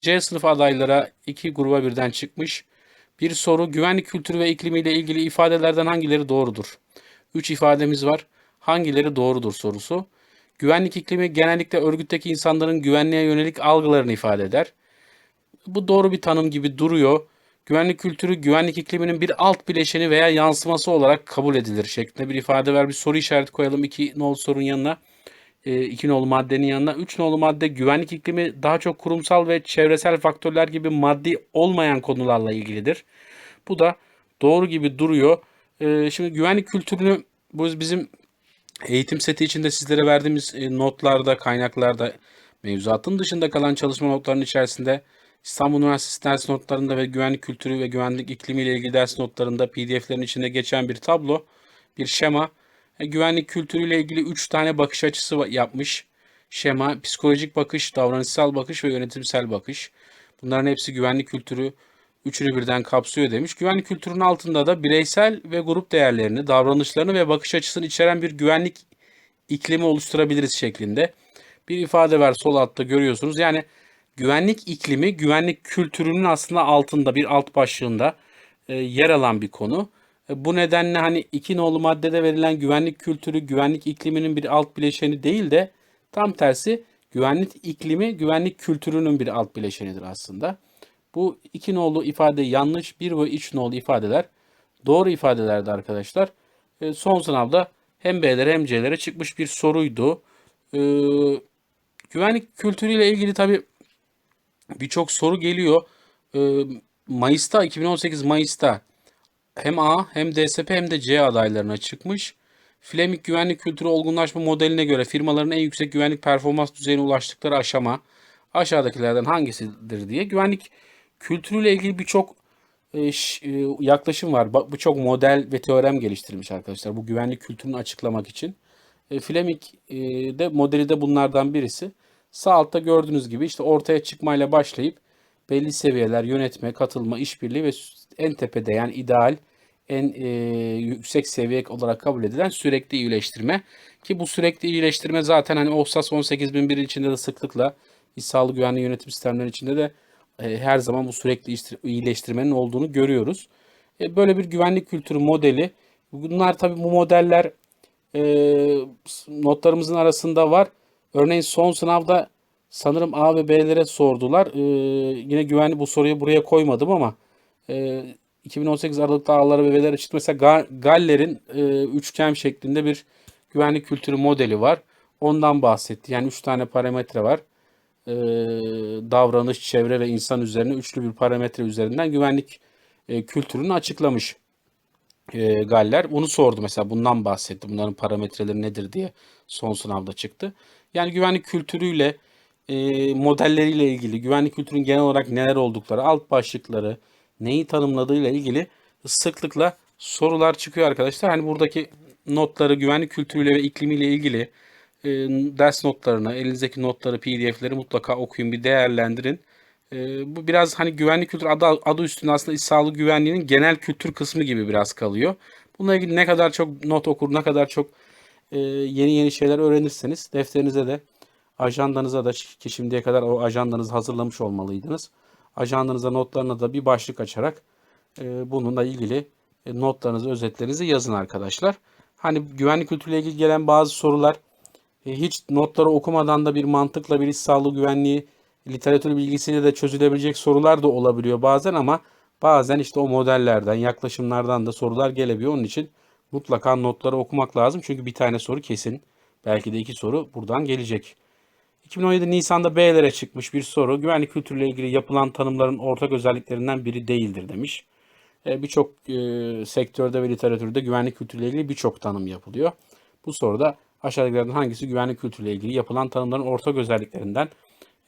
C sınıf adaylara iki gruba birden çıkmış. Bir soru güvenlik kültürü ve iklimiyle ilgili ifadelerden hangileri doğrudur? Üç ifademiz var. Hangileri doğrudur sorusu. Güvenlik iklimi genellikle örgütteki insanların güvenliğe yönelik algılarını ifade eder. Bu doğru bir tanım gibi duruyor. Güvenlik kültürü güvenlik ikliminin bir alt bileşeni veya yansıması olarak kabul edilir şeklinde bir ifade ver. Bir soru işareti koyalım iki nol sorun yanına. E, iki nolu maddenin yanına. Üç nolu madde güvenlik iklimi daha çok kurumsal ve çevresel faktörler gibi maddi olmayan konularla ilgilidir. Bu da doğru gibi duruyor. E, şimdi güvenlik kültürünü bu bizim eğitim seti içinde sizlere verdiğimiz e, notlarda, kaynaklarda mevzuatın dışında kalan çalışma notlarının içerisinde İstanbul Üniversitesi ders notlarında ve güvenlik kültürü ve güvenlik iklimi ile ilgili ders notlarında PDF'lerin içinde geçen bir tablo, bir şema. E, güvenlik kültürü ile ilgili 3 tane bakış açısı yapmış. Şema, psikolojik bakış, davranışsal bakış ve yönetimsel bakış. Bunların hepsi güvenlik kültürü üçünü birden kapsıyor demiş. Güvenlik kültürünün altında da bireysel ve grup değerlerini, davranışlarını ve bakış açısını içeren bir güvenlik iklimi oluşturabiliriz şeklinde bir ifade var sol altta görüyorsunuz. Yani güvenlik iklimi güvenlik kültürünün aslında altında bir alt başlığında e, yer alan bir konu. E, bu nedenle hani iki nolu maddede verilen güvenlik kültürü güvenlik ikliminin bir alt bileşeni değil de tam tersi güvenlik iklimi güvenlik kültürünün bir alt bileşenidir aslında. Bu iki nolu ifade yanlış, bir ve üç nolu ifadeler doğru ifadelerdi arkadaşlar. E, son sınavda hem B'lere hem C'lere çıkmış bir soruydu. E, güvenlik kültürüyle ilgili tabii birçok soru geliyor. Mayıs'ta 2018 Mayıs'ta hem A hem DSP hem de C adaylarına çıkmış. Fleming güvenlik kültürü olgunlaşma modeline göre firmaların en yüksek güvenlik performans düzeyine ulaştıkları aşama aşağıdakilerden hangisidir diye güvenlik kültürüyle ilgili birçok e, e, yaklaşım var. Birçok model ve teorem geliştirilmiş arkadaşlar bu güvenlik kültürünü açıklamak için. E, Fleming de modeli de bunlardan birisi. Sağ altta gördüğünüz gibi işte ortaya çıkmayla başlayıp belli seviyeler yönetme, katılma, işbirliği ve en tepede yani ideal en e, yüksek seviye olarak kabul edilen sürekli iyileştirme. Ki bu sürekli iyileştirme zaten hani OHSAS 18001 içinde de sıklıkla İş Sağlığı Güvenliği Yönetim Sistemleri içinde de e, her zaman bu sürekli iyileştirmenin olduğunu görüyoruz. E, böyle bir güvenlik kültürü modeli. Bunlar tabii bu modeller e, notlarımızın arasında var. Örneğin son sınavda sanırım A ve B'lere sordular. E, yine güvenli bu soruyu buraya koymadım ama e, 2018 Aralık'ta A'lara ve B'lere çıktı. Mesela Ga- Galler'in e, üçgen şeklinde bir güvenlik kültürü modeli var. Ondan bahsetti. Yani üç tane parametre var. E, davranış, çevre ve insan üzerine üçlü bir parametre üzerinden güvenlik e, kültürünü açıklamış e, Galler. Bunu sordu mesela bundan bahsetti. Bunların parametreleri nedir diye son sınavda çıktı. Yani güvenlik kültürüyle e, modelleriyle ilgili, güvenlik kültürünün genel olarak neler oldukları, alt başlıkları, neyi tanımladığıyla ilgili sıklıkla sorular çıkıyor arkadaşlar. Hani buradaki notları güvenlik kültürüyle ve iklimiyle ilgili e, ders notlarını, elinizdeki notları, PDF'leri mutlaka okuyun, bir değerlendirin. Ee, bu biraz hani güvenlik kültürü adı, adı üstünde aslında iş sağlığı güvenliğinin genel kültür kısmı gibi biraz kalıyor. Bununla ilgili ne kadar çok not okur, ne kadar çok e, yeni yeni şeyler öğrenirseniz defterinize de ajandanıza da ki şimdiye kadar o ajandanızı hazırlamış olmalıydınız. Ajandanıza notlarına da bir başlık açarak e, bununla ilgili e, notlarınızı, özetlerinizi yazın arkadaşlar. Hani güvenlik kültürüyle ilgili gelen bazı sorular e, hiç notları okumadan da bir mantıkla bir iş sağlığı güvenliği literatür bilgisiyle de çözülebilecek sorular da olabiliyor bazen ama bazen işte o modellerden, yaklaşımlardan da sorular gelebiliyor. Onun için mutlaka notları okumak lazım. Çünkü bir tane soru kesin. Belki de iki soru buradan gelecek. 2017 Nisan'da B'lere çıkmış bir soru. Güvenlik kültürüyle ilgili yapılan tanımların ortak özelliklerinden biri değildir demiş. E, birçok e, sektörde ve literatürde güvenlik kültürüyle ilgili birçok tanım yapılıyor. Bu soruda aşağıdakilerden hangisi güvenlik kültürüyle ilgili yapılan tanımların ortak özelliklerinden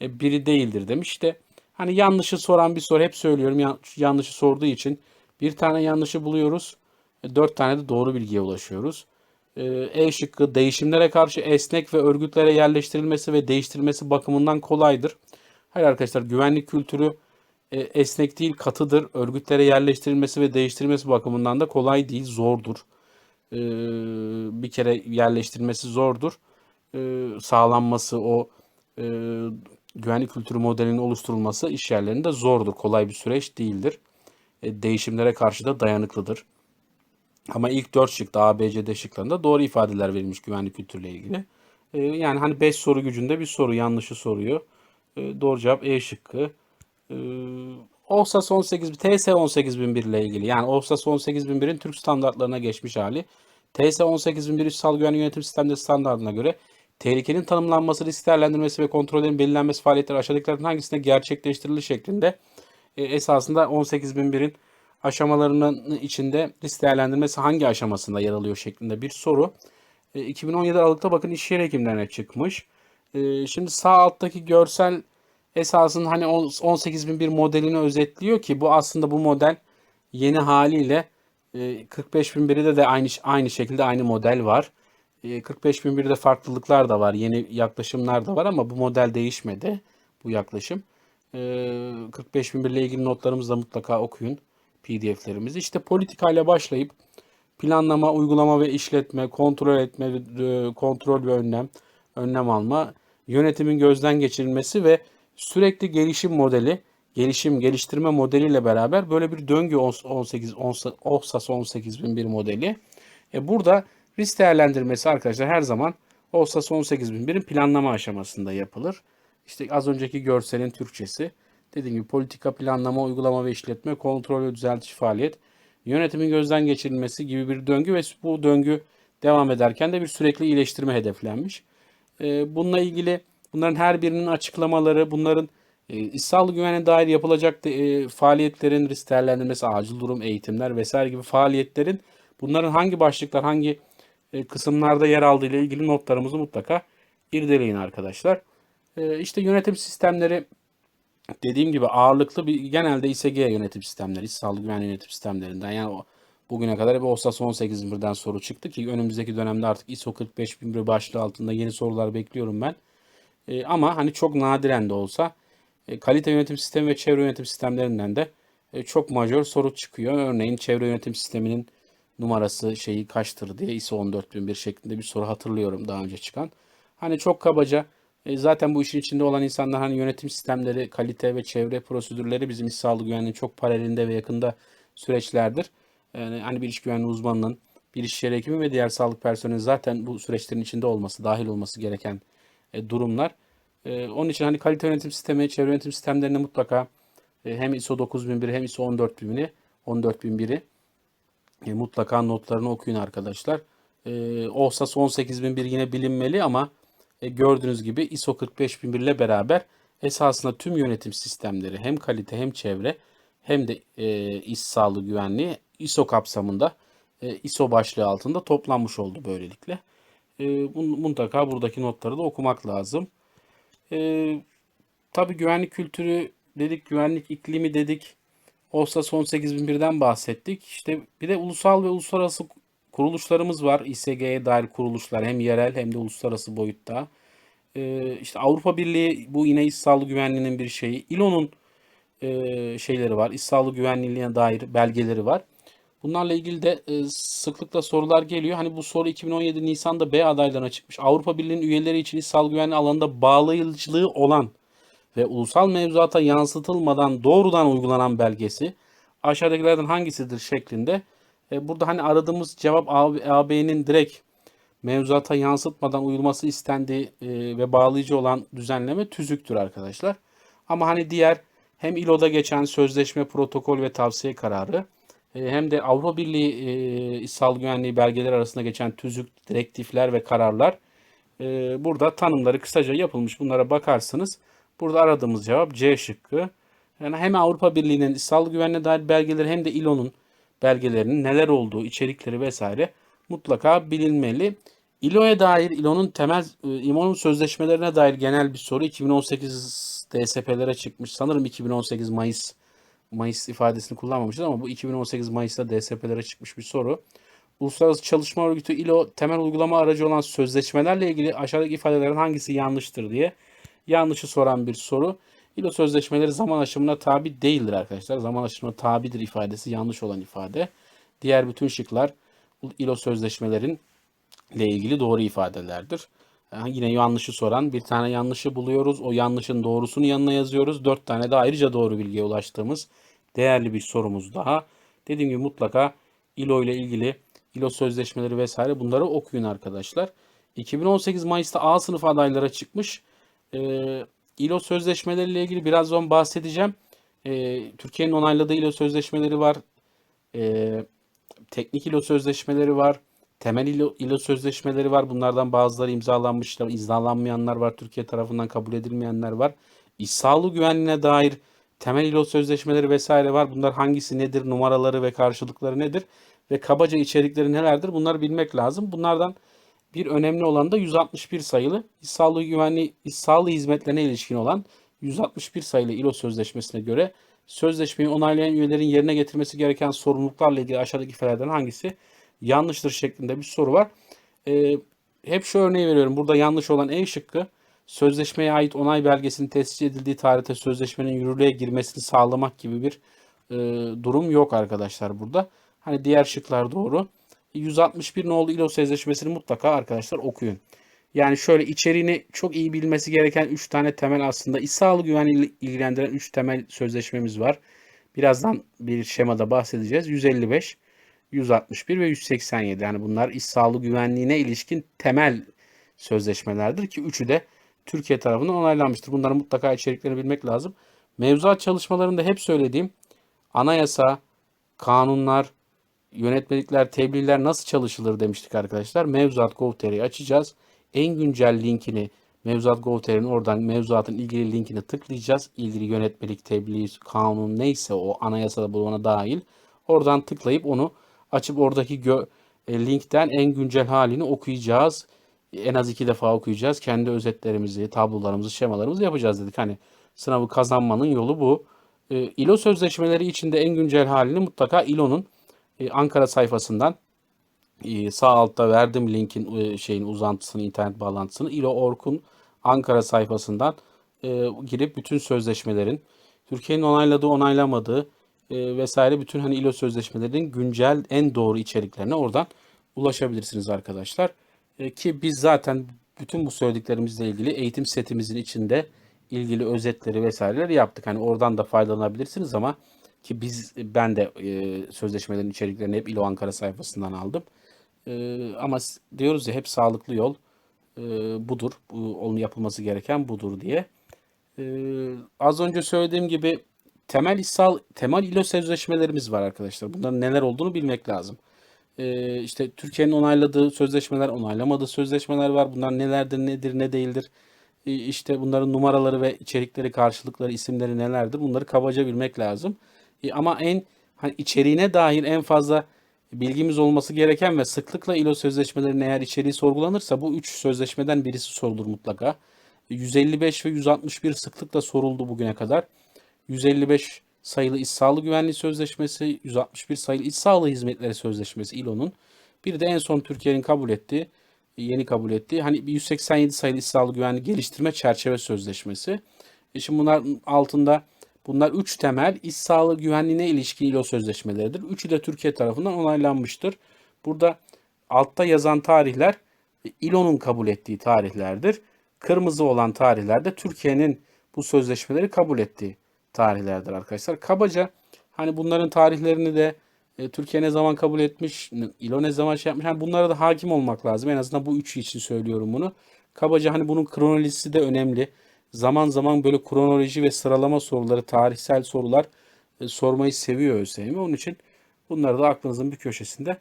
e, biri değildir demiş. İşte hani yanlışı soran bir soru hep söylüyorum yan- yanlışı sorduğu için bir tane yanlışı buluyoruz. Dört tane de doğru bilgiye ulaşıyoruz. E, E şıkkı değişimlere karşı esnek ve örgütlere yerleştirilmesi ve değiştirilmesi bakımından kolaydır. Hayır arkadaşlar güvenlik kültürü e, esnek değil katıdır. Örgütlere yerleştirilmesi ve değiştirilmesi bakımından da kolay değil zordur. E, bir kere yerleştirilmesi zordur. E, sağlanması o e, güvenlik kültürü modelinin oluşturulması iş yerlerinde zordur. Kolay bir süreç değildir. E, değişimlere karşı da dayanıklıdır. Ama ilk 4 şıkta A, B, C, D şıklarında doğru ifadeler verilmiş güvenlik kültürüyle ilgili. E, yani hani 5 soru gücünde bir soru yanlışı soruyor. E, doğru cevap E şıkkı. E, OHSAS 18, TS 18001 ile ilgili yani OHSAS 18001'in Türk standartlarına geçmiş hali. TS 18001 Üssal Güvenlik Yönetim Sistemleri standartına göre tehlikenin tanımlanması, risk değerlendirmesi ve kontrollerin belirlenmesi faaliyetleri aşağıdakilerden hangisinde gerçekleştirilir şeklinde e, esasında 18001'in aşamalarının içinde risk değerlendirmesi hangi aşamasında yer alıyor şeklinde bir soru. E, 2017 Aralık'ta bakın iş yeri hekimlerine çıkmış. E, şimdi sağ alttaki görsel esasın hani 18001 modelini özetliyor ki bu aslında bu model yeni haliyle e, 45001'de de aynı aynı şekilde aynı model var. E, 45001'de farklılıklar da var, yeni yaklaşımlar da var ama bu model değişmedi bu yaklaşım. E, 45001 ile ilgili notlarımızı da mutlaka okuyun PDF'lerimizi. İşte politikayla başlayıp planlama, uygulama ve işletme, kontrol etme, e, kontrol ve önlem, önlem alma, yönetimin gözden geçirilmesi ve sürekli gelişim modeli, gelişim, geliştirme modeliyle beraber böyle bir döngü 18 OHSAS 18001 modeli. E burada risk değerlendirmesi arkadaşlar her zaman OHSAS 18001'in planlama aşamasında yapılır. İşte az önceki görselin Türkçesi. Dediğim gibi politika, planlama, uygulama ve işletme, kontrol ve düzeltici faaliyet, yönetimin gözden geçirilmesi gibi bir döngü ve bu döngü devam ederken de bir sürekli iyileştirme hedeflenmiş. E, bununla ilgili Bunların her birinin açıklamaları, bunların e, iş sağlığı güvenliğine dair yapılacak e, faaliyetlerin risk değerlendirmesi, acil durum, eğitimler vesaire gibi faaliyetlerin bunların hangi başlıklar, hangi e, kısımlarda yer aldığı ile ilgili notlarımızı mutlaka irdeleyin arkadaşlar. E, işte yönetim sistemleri dediğim gibi ağırlıklı bir genelde İSG yönetim sistemleri, iş sağlığı güvenliği yönetim sistemlerinden yani bugüne kadar hep OSAS 18.1'den soru çıktı ki önümüzdeki dönemde artık ISO 45001 başlığı altında yeni sorular bekliyorum ben. E, ama hani çok nadiren de olsa e, kalite yönetim sistemi ve çevre yönetim sistemlerinden de e, çok majör soru çıkıyor. Örneğin çevre yönetim sisteminin numarası şeyi kaçtır diye ISO 14001 şeklinde bir soru hatırlıyorum daha önce çıkan. Hani çok kabaca e, zaten bu işin içinde olan insanlar hani yönetim sistemleri, kalite ve çevre prosedürleri bizim iş sağlığı güvenliğinin çok paralelinde ve yakında süreçlerdir. Yani hani bir iş güvenliği uzmanının, bir iş yeri hekimi ve diğer sağlık personeli zaten bu süreçlerin içinde olması, dahil olması gereken e, durumlar. E, onun için hani kalite yönetim sistemi, çevre yönetim sistemlerine mutlaka e, hem ISO 9001 hem ISO 14000'i 14001'i e, mutlaka notlarını okuyun arkadaşlar. E, OHSAS 18001 yine bilinmeli ama e, gördüğünüz gibi ISO 45001 ile beraber esasında tüm yönetim sistemleri hem kalite hem çevre hem de e, iş sağlığı güvenliği ISO kapsamında e, ISO başlığı altında toplanmış oldu böylelikle. E, mutlaka buradaki notları da okumak lazım. E, tabii güvenlik kültürü dedik, güvenlik iklimi dedik. Olsa son 8001'den bahsettik. İşte bir de ulusal ve uluslararası kuruluşlarımız var. İSG'ye dair kuruluşlar hem yerel hem de uluslararası boyutta. Ee, işte Avrupa Birliği bu yine iş sağlığı güvenliğinin bir şeyi. İLO'nun e, şeyleri var. İş sağlığı güvenliğine dair belgeleri var. Bunlarla ilgili de e, sıklıkla sorular geliyor. Hani bu soru 2017 Nisan'da B adaylarına çıkmış. Avrupa Birliği'nin üyeleri için iş sağlığı güvenliği alanında bağlayıcılığı olan ve ulusal mevzuata yansıtılmadan doğrudan uygulanan belgesi aşağıdakilerden hangisidir şeklinde. E, burada hani aradığımız cevap AB'nin direkt mevzuata yansıtmadan uyulması istendiği e, ve bağlayıcı olan düzenleme tüzüktür arkadaşlar. Ama hani diğer hem ILO'da geçen sözleşme, protokol ve tavsiye kararı e, hem de Avrupa Birliği e, İşsal Güvenliği belgeleri arasında geçen tüzük, direktifler ve kararlar e, burada tanımları kısaca yapılmış. Bunlara bakarsınız. Burada aradığımız cevap C şıkkı. Yani hem Avrupa Birliği'nin İşsal Güvenliğe dair belgeleri hem de ILO'nun belgelerinin neler olduğu, içerikleri vesaire mutlaka bilinmeli. ILO'ya dair, ILO'nun temel, IMO'nun sözleşmelerine dair genel bir soru 2018 DSP'lere çıkmış. Sanırım 2018 Mayıs Mayıs ifadesini kullanmamışız ama bu 2018 Mayıs'ta DSP'lere çıkmış bir soru. Uluslararası Çalışma Örgütü ILO temel uygulama aracı olan sözleşmelerle ilgili aşağıdaki ifadelerin hangisi yanlıştır diye yanlışı soran bir soru. ILO sözleşmeleri zaman aşımına tabi değildir arkadaşlar. Zaman aşımına tabidir ifadesi yanlış olan ifade. Diğer bütün şıklar ILO sözleşmelerin ile ilgili doğru ifadelerdir. Yine yanlışı soran bir tane yanlışı buluyoruz. O yanlışın doğrusunu yanına yazıyoruz. Dört tane de ayrıca doğru bilgiye ulaştığımız değerli bir sorumuz daha. Dediğim gibi mutlaka İLO ile ilgili İLO sözleşmeleri vesaire bunları okuyun arkadaşlar. 2018 Mayıs'ta A sınıf adaylara çıkmış. Ee, İLO sözleşmeleriyle ilgili birazdan bahsedeceğim. Ee, Türkiye'nin onayladığı İLO sözleşmeleri var. Ee, teknik İLO sözleşmeleri var. Temel İLO, İLO sözleşmeleri var. Bunlardan bazıları imzalanmışlar, imzalanmayanlar var. Türkiye tarafından kabul edilmeyenler var. İş sağlığı güvenliğine dair temel İLO sözleşmeleri vesaire var. Bunlar hangisi nedir, numaraları ve karşılıkları nedir ve kabaca içerikleri nelerdir? Bunları bilmek lazım. Bunlardan bir önemli olan da 161 sayılı İş Sağlığı Güvenliği İş Sağlığı Hizmetlerine ilişkin olan 161 sayılı İLO Sözleşmesi'ne göre sözleşmeyi onaylayan üyelerin yerine getirmesi gereken sorumluluklarla ilgili aşağıdaki ifadelerden hangisi yanlıştır şeklinde bir soru var. Ee, hep şu örneği veriyorum. Burada yanlış olan E şıkkı sözleşmeye ait onay belgesinin tescil edildiği tarihte sözleşmenin yürürlüğe girmesini sağlamak gibi bir e, durum yok arkadaşlar burada. Hani diğer şıklar doğru. 161 nolu İLO Sözleşmesi'ni mutlaka arkadaşlar okuyun. Yani şöyle içeriğini çok iyi bilmesi gereken 3 tane temel aslında iş sağlığı güvenliği ilgilendiren 3 temel sözleşmemiz var. Birazdan bir şemada bahsedeceğiz. 155, 161 ve 187. Yani bunlar iş sağlığı güvenliğine ilişkin temel sözleşmelerdir ki üçü de Türkiye tarafından onaylanmıştır. Bunların mutlaka içeriklerini bilmek lazım. Mevzuat çalışmalarında hep söylediğim anayasa, kanunlar, yönetmelikler, tebliğler nasıl çalışılır demiştik arkadaşlar. Mevzuat Gov.tr'yi açacağız. En güncel linkini Mevzuat Gov.tr'nin oradan mevzuatın ilgili linkini tıklayacağız. İlgili yönetmelik, tebliğ, kanun neyse o anayasada bulana dahil. Oradan tıklayıp onu açıp oradaki gö- e, linkten en güncel halini okuyacağız. En az iki defa okuyacağız. Kendi özetlerimizi, tablolarımızı, şemalarımızı yapacağız dedik. Hani sınavı kazanmanın yolu bu. E, İLO sözleşmeleri içinde en güncel halini mutlaka İLO'nun e, Ankara sayfasından e, sağ altta verdim linkin e, şeyin uzantısını, internet bağlantısını. İLO.org'un Ankara sayfasından girip bütün sözleşmelerin Türkiye'nin onayladığı, onaylamadığı vesaire bütün hani İLO sözleşmelerinin güncel en doğru içeriklerine oradan ulaşabilirsiniz arkadaşlar. Ki biz zaten bütün bu söylediklerimizle ilgili eğitim setimizin içinde ilgili özetleri vesaireleri yaptık. Hani oradan da faydalanabilirsiniz ama ki biz ben de e, sözleşmelerin içeriklerini hep İLO Ankara sayfasından aldım. E, ama diyoruz ya hep sağlıklı yol e, budur. Bu, onun yapılması gereken budur diye. Ee, az önce söylediğim gibi temel İSAL, temel İLO sözleşmelerimiz var arkadaşlar. Bunların neler olduğunu bilmek lazım. Ee, işte Türkiye'nin onayladığı sözleşmeler, onaylamadığı sözleşmeler var. Bunlar nelerdir, nedir, ne değildir. Ee, işte bunların numaraları ve içerikleri, karşılıkları, isimleri nelerdir? Bunları kabaca bilmek lazım. Ee, ama en hani içeriğine dair en fazla bilgimiz olması gereken ve sıklıkla İLO sözleşmelerinin eğer içeriği sorgulanırsa bu üç sözleşmeden birisi sorulur mutlaka. 155 ve 161 sıklıkla soruldu bugüne kadar. 155 sayılı İş Sağlığı Güvenliği Sözleşmesi, 161 sayılı İş Sağlığı Hizmetleri Sözleşmesi İLO'nun. Bir de en son Türkiye'nin kabul ettiği, yeni kabul ettiği hani bir 187 sayılı İş Sağlığı Güvenliği Geliştirme Çerçeve Sözleşmesi. E şimdi bunlar altında bunlar üç temel iş sağlığı güvenliğine ilişkin İLO sözleşmeleridir. Üçü de Türkiye tarafından onaylanmıştır. Burada altta yazan tarihler İLO'nun kabul ettiği tarihlerdir. Kırmızı olan tarihlerde Türkiye'nin bu sözleşmeleri kabul ettiği tarihlerdir arkadaşlar. Kabaca hani bunların tarihlerini de e, Türkiye ne zaman kabul etmiş, İLO ne zaman şey yapmış. Hani bunlara da hakim olmak lazım. En azından bu üçü için söylüyorum bunu. Kabaca hani bunun kronolojisi de önemli. Zaman zaman böyle kronoloji ve sıralama soruları, tarihsel sorular e, sormayı seviyor ÖSYM. Onun için bunları da aklınızın bir köşesinde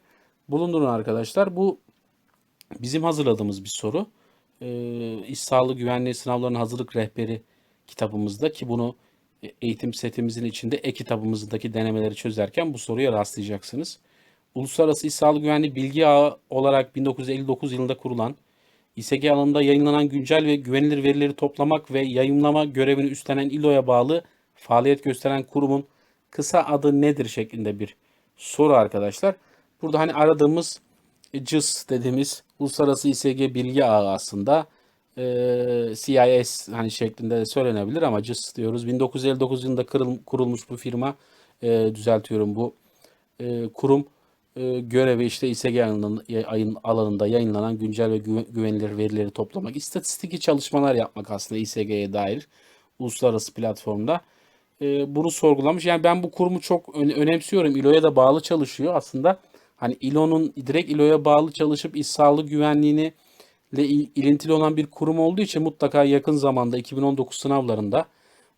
bulundurun arkadaşlar. Bu bizim hazırladığımız bir soru. Ee, İş Sağlığı Güvenliği Sınavlarının Hazırlık Rehberi kitabımızda ki bunu e, eğitim setimizin içinde e-kitabımızdaki denemeleri çözerken bu soruya rastlayacaksınız. Uluslararası İş Sağlığı Güvenliği Bilgi Ağı olarak 1959 yılında kurulan, İSG alanında yayınlanan güncel ve güvenilir verileri toplamak ve yayınlama görevini üstlenen İLO'ya bağlı faaliyet gösteren kurumun kısa adı nedir şeklinde bir soru arkadaşlar. Burada hani aradığımız CIS dediğimiz Uluslararası İSG Bilgi Ağı aslında e, CIS hani şeklinde de söylenebilir ama CIS diyoruz. 1959 yılında kırıl- kurulmuş bu firma e, düzeltiyorum bu e, kurum e, görevi işte İSG yayın alanında yayınlanan güncel ve güve- güvenilir verileri toplamak, istatistiki çalışmalar yapmak aslında İSG'ye dair uluslararası platformda. E, bunu sorgulamış. Yani ben bu kurumu çok öne- önemsiyorum. İLO'ya da bağlı çalışıyor aslında. Hani İLO'nun direkt İLO'ya bağlı çalışıp iş sağlığı güvenliğini ile il- ilintili olan bir kurum olduğu için mutlaka yakın zamanda 2019 sınavlarında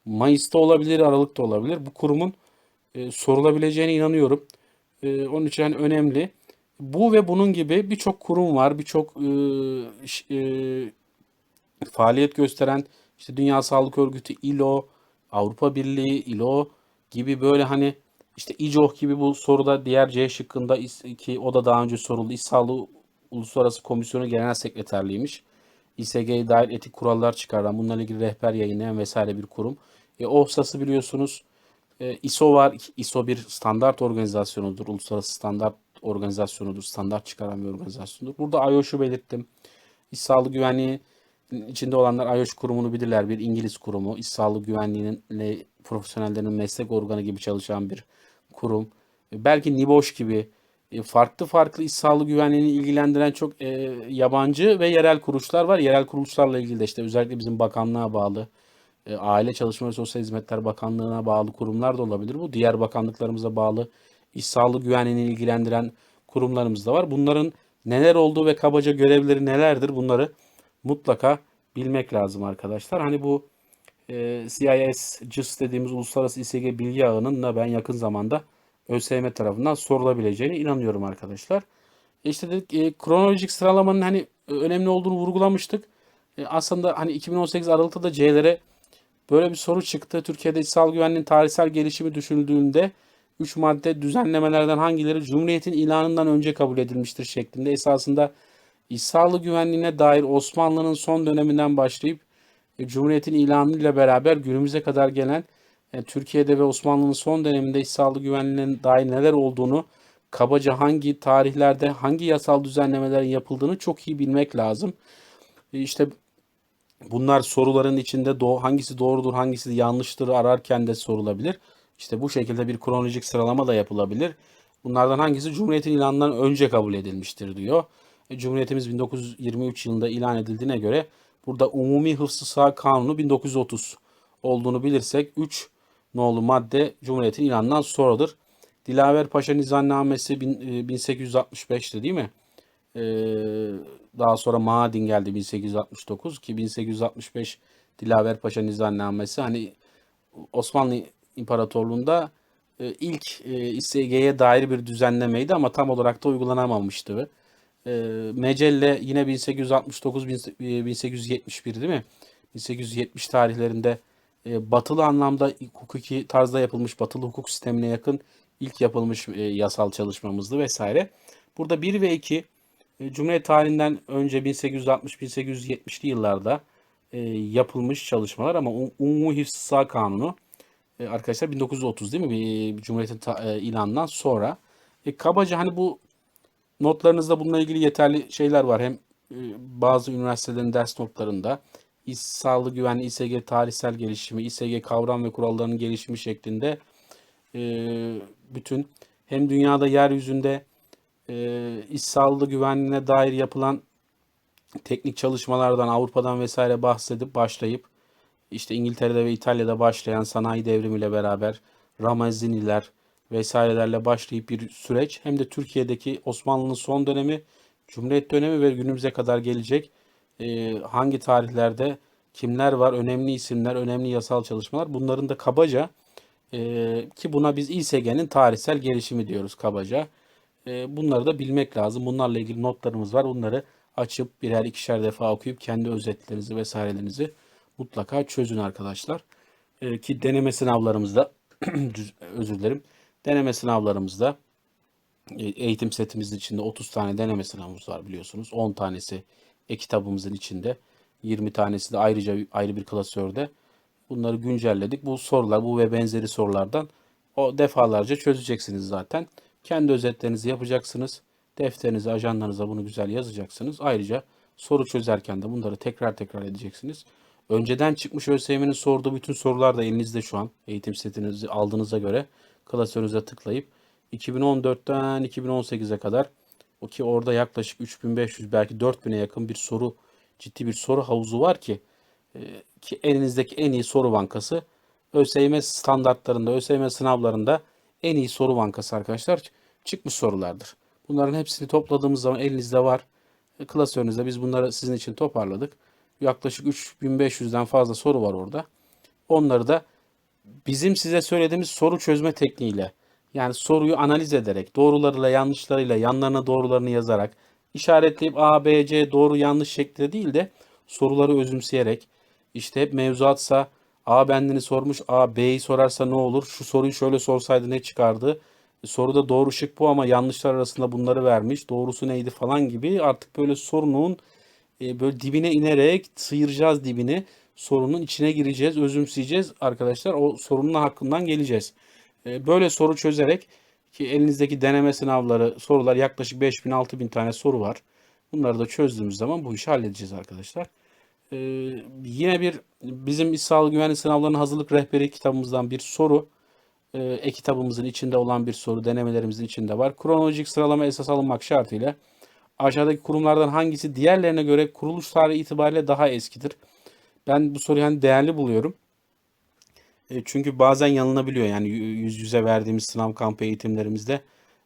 Mayıs'ta olabilir, Aralık'ta olabilir. Bu kurumun e, sorulabileceğine inanıyorum. E, onun için hani önemli. Bu ve bunun gibi birçok kurum var, birçok e, e, faaliyet gösteren işte Dünya Sağlık Örgütü, ILO, Avrupa Birliği, ILO gibi böyle hani işte İCOH gibi bu soruda diğer C şıkkında ki o da daha önce soruldu. İş Sağlığı Uluslararası Komisyonu Genel Sekreterliğiymiş. İSG'ye dair etik kurallar çıkaran, bunlarla ilgili rehber yayınlayan vesaire bir kurum. E, OHSAS'ı biliyorsunuz. E, ISO var. ISO bir standart organizasyonudur. Uluslararası standart organizasyonudur. Standart çıkaran bir organizasyondur. Burada IOSH'u belirttim. İş sağlığı güvenliği içinde olanlar IOSH kurumunu bilirler. Bir İngiliz kurumu. İş sağlığı güvenliğinin le- profesyonellerinin meslek organı gibi çalışan bir kurum. E, Belki NİBOŞ gibi e, farklı farklı iş sağlığı güvenliğini ilgilendiren çok yabancı ve yerel kuruluşlar var. Yerel kuruluşlarla ilgili de işte özellikle bizim bakanlığa bağlı e, Aile Çalışma ve Sosyal Hizmetler Bakanlığı'na bağlı kurumlar da olabilir. Bu diğer bakanlıklarımıza bağlı iş sağlığı güvenliğini ilgilendiren kurumlarımız da var. Bunların neler olduğu ve kabaca görevleri nelerdir bunları mutlaka bilmek lazım arkadaşlar. Hani bu e, CIS, CIS dediğimiz Uluslararası İSG Bilgi Ağı'nın da ben yakın zamanda ÖSYM tarafından sorulabileceğine inanıyorum arkadaşlar. İşte dedik e, kronolojik sıralamanın hani önemli olduğunu vurgulamıştık. E, aslında hani 2018 Aralık'ta da C'lere böyle bir soru çıktı. Türkiye'de iç sağlık güvenliğinin tarihsel gelişimi düşünüldüğünde 3 madde düzenlemelerden hangileri Cumhuriyet'in ilanından önce kabul edilmiştir şeklinde esasında iç sağlık güvenliğine dair Osmanlı'nın son döneminden başlayıp e, Cumhuriyet'in ilanıyla beraber günümüze kadar gelen e, Türkiye'de ve Osmanlı'nın son döneminde iç sağlık güvenliğine dair neler olduğunu kabaca hangi tarihlerde hangi yasal düzenlemelerin yapıldığını çok iyi bilmek lazım. E, İşte bunlar soruların içinde do hangisi doğrudur hangisi yanlıştır ararken de sorulabilir. İşte bu şekilde bir kronolojik sıralama da yapılabilir. Bunlardan hangisi Cumhuriyet'in ilanından önce kabul edilmiştir diyor. E, Cumhuriyetimiz 1923 yılında ilan edildiğine göre burada Umumi Hıfzı Sağ Kanunu 1930 olduğunu bilirsek 3 nolu madde Cumhuriyet'in ilanından sonradır. Dilaver Paşa Nizamnamesi bin- e, 1865'ti değil mi? Ee, daha sonra Maadin geldi 1869 ki 1865 Dilaver Paşa Nizamnamesi hani Osmanlı İmparatorluğu'nda e, ilk e, İSG'ye dair bir düzenlemeydi ama tam olarak da uygulanamamıştı. E, Mecelle yine 1869 bin- 1871 değil mi? 1870 tarihlerinde e, batılı anlamda hukuki tarzda yapılmış batılı hukuk sistemine yakın ilk yapılmış e, yasal çalışmamızdı vesaire. Burada 1 ve 2 e, Cumhuriyet tarihinden önce 1860-1870'li yıllarda e, yapılmış çalışmalar ama Um- Umumi Hifz Sağ Kanunu e, arkadaşlar 1930 değil mi? Bir, Cumhuriyet'in e, ilanından sonra. E, kabaca hani bu notlarınızda bununla ilgili yeterli şeyler var. Hem e, bazı üniversitelerin ders notlarında İş Sağlığı Güvenliği, İSG tarihsel gelişimi, İSG kavram ve kurallarının gelişimi şeklinde e, bütün hem dünyada yeryüzünde e, iş sağlığı güvenliğine dair yapılan teknik çalışmalardan Avrupa'dan vesaire bahsedip başlayıp işte İngiltere'de ve İtalya'da başlayan sanayi devrimiyle beraber Ramazziniler vesairelerle başlayıp bir süreç hem de Türkiye'deki Osmanlı'nın son dönemi, Cumhuriyet dönemi ve günümüze kadar gelecek e, hangi tarihlerde kimler var, önemli isimler, önemli yasal çalışmalar bunların da kabaca e, ki buna biz İSG'nin tarihsel gelişimi diyoruz kabaca. E, bunları da bilmek lazım. Bunlarla ilgili notlarımız var. Bunları açıp birer ikişer defa okuyup kendi özetlerinizi vesairelerinizi mutlaka çözün arkadaşlar. E, ki deneme sınavlarımızda özür dilerim. Deneme sınavlarımızda e, eğitim setimizin içinde 30 tane deneme sınavımız var biliyorsunuz. 10 tanesi e-kitabımızın içinde. 20 tanesi de ayrıca ayrı bir klasörde. Bunları güncelledik. Bu sorular, bu ve benzeri sorulardan o defalarca çözeceksiniz zaten. Kendi özetlerinizi yapacaksınız. Defterinize, ajanlarınıza bunu güzel yazacaksınız. Ayrıca soru çözerken de bunları tekrar tekrar edeceksiniz. Önceden çıkmış ÖSYM'nin sorduğu bütün sorular da elinizde şu an. Eğitim setinizi aldığınıza göre klasörünüze tıklayıp 2014'ten 2018'e kadar o ki orada yaklaşık 3500 belki 4000'e yakın bir soru ciddi bir soru havuzu var ki e, ki elinizdeki en iyi soru bankası ÖSYM standartlarında, ÖSYM sınavlarında en iyi soru bankası arkadaşlar çıkmış sorulardır. Bunların hepsini topladığımız zaman elinizde var. E, Klasörünüzde biz bunları sizin için toparladık. Yaklaşık 3500'den fazla soru var orada. Onları da bizim size söylediğimiz soru çözme tekniğiyle yani soruyu analiz ederek doğrularıyla yanlışlarıyla yanlarına doğrularını yazarak işaretleyip A, B, C doğru yanlış şeklinde değil de soruları özümseyerek işte hep mevzuatsa A bendini sormuş A B'yi sorarsa ne olur? Şu soruyu şöyle sorsaydı ne çıkardı? E, Soruda doğru şık bu ama yanlışlar arasında bunları vermiş. Doğrusu neydi falan gibi artık böyle sorunun e, böyle dibine inerek sıyıracağız dibini. Sorunun içine gireceğiz, özümseyeceğiz arkadaşlar. O sorunun hakkından geleceğiz. E, böyle soru çözerek ki elinizdeki deneme sınavları, sorular yaklaşık 5000-6000 tane soru var. Bunları da çözdüğümüz zaman bu işi halledeceğiz arkadaşlar. E, yine bir bizim İş Sağlığı Güvenlik Sınavlarının Hazırlık Rehberi kitabımızdan bir soru. E, e-kitabımızın içinde olan bir soru denemelerimizin içinde var. Kronolojik sıralama esas alınmak şartıyla aşağıdaki kurumlardan hangisi diğerlerine göre kuruluş tarihi itibariyle daha eskidir? Ben bu soruyu hani değerli buluyorum. E, Çünkü bazen yanılabiliyor. Yani yü- yüz yüze verdiğimiz sınav kampı eğitimlerimizde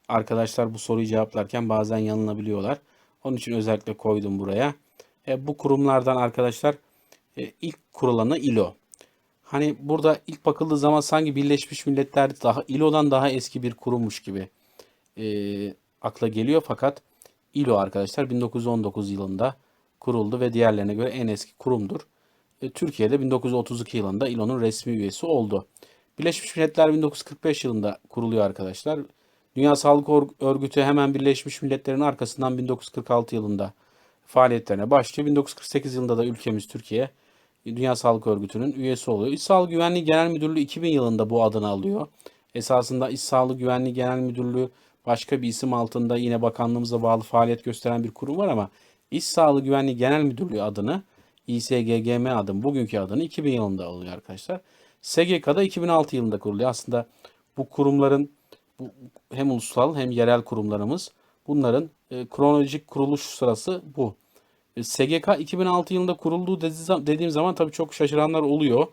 arkadaşlar bu soruyu cevaplarken bazen yanılabiliyorlar. Onun için özellikle koydum buraya. E, bu kurumlardan arkadaşlar e, ilk kurulanı ILO. Hani burada ilk bakıldığı zaman sanki Birleşmiş Milletler daha ILO'dan daha eski bir kurummuş gibi e, akla geliyor fakat ILO arkadaşlar 1919 yılında kuruldu ve diğerlerine göre en eski kurumdur. E, Türkiye'de 1932 yılında ILO'nun resmi üyesi oldu. Birleşmiş Milletler 1945 yılında kuruluyor arkadaşlar. Dünya Sağlık Örgütü hemen Birleşmiş Milletler'in arkasından 1946 yılında faaliyetlerine başlıyor. 1948 yılında da ülkemiz Türkiye Dünya Sağlık Örgütü'nün üyesi oluyor. İş Sağlığı Güvenliği Genel Müdürlüğü 2000 yılında bu adını alıyor. Esasında İş Sağlığı Güvenliği Genel Müdürlüğü başka bir isim altında yine bakanlığımıza bağlı faaliyet gösteren bir kurum var ama İş Sağlığı Güvenliği Genel Müdürlüğü adını İSGGM adını bugünkü adını 2000 yılında alıyor arkadaşlar. SGK da 2006 yılında kuruluyor. Aslında bu kurumların bu, hem ulusal hem yerel kurumlarımız bunların e, kronolojik kuruluş sırası bu. E, SGK 2006 yılında kurulduğu dediğim zaman tabii çok şaşıranlar oluyor.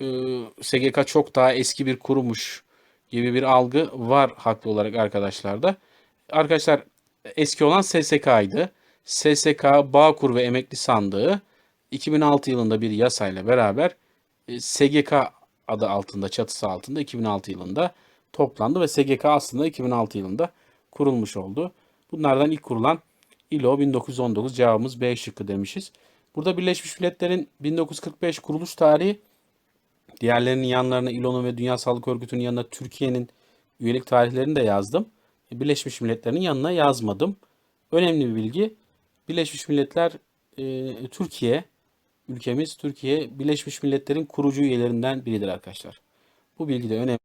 E, SGK çok daha eski bir kurumuş gibi bir algı var haklı olarak arkadaşlarda. Arkadaşlar eski olan SSK'ydı. SSK Bağkur ve Emekli Sandığı 2006 yılında bir yasayla beraber e, SGK adı altında, çatısı altında 2006 yılında toplandı ve SGK aslında 2006 yılında kurulmuş oldu. Bunlardan ilk kurulan ILO 1919 cevabımız B şıkkı demişiz. Burada Birleşmiş Milletler'in 1945 kuruluş tarihi diğerlerinin yanlarına ILO'nun ve Dünya Sağlık Örgütü'nün yanına Türkiye'nin üyelik tarihlerini de yazdım. Birleşmiş Milletler'in yanına yazmadım. Önemli bir bilgi. Birleşmiş Milletler e, Türkiye, ülkemiz Türkiye Birleşmiş Milletler'in kurucu üyelerinden biridir arkadaşlar. Bu bilgi de önemli.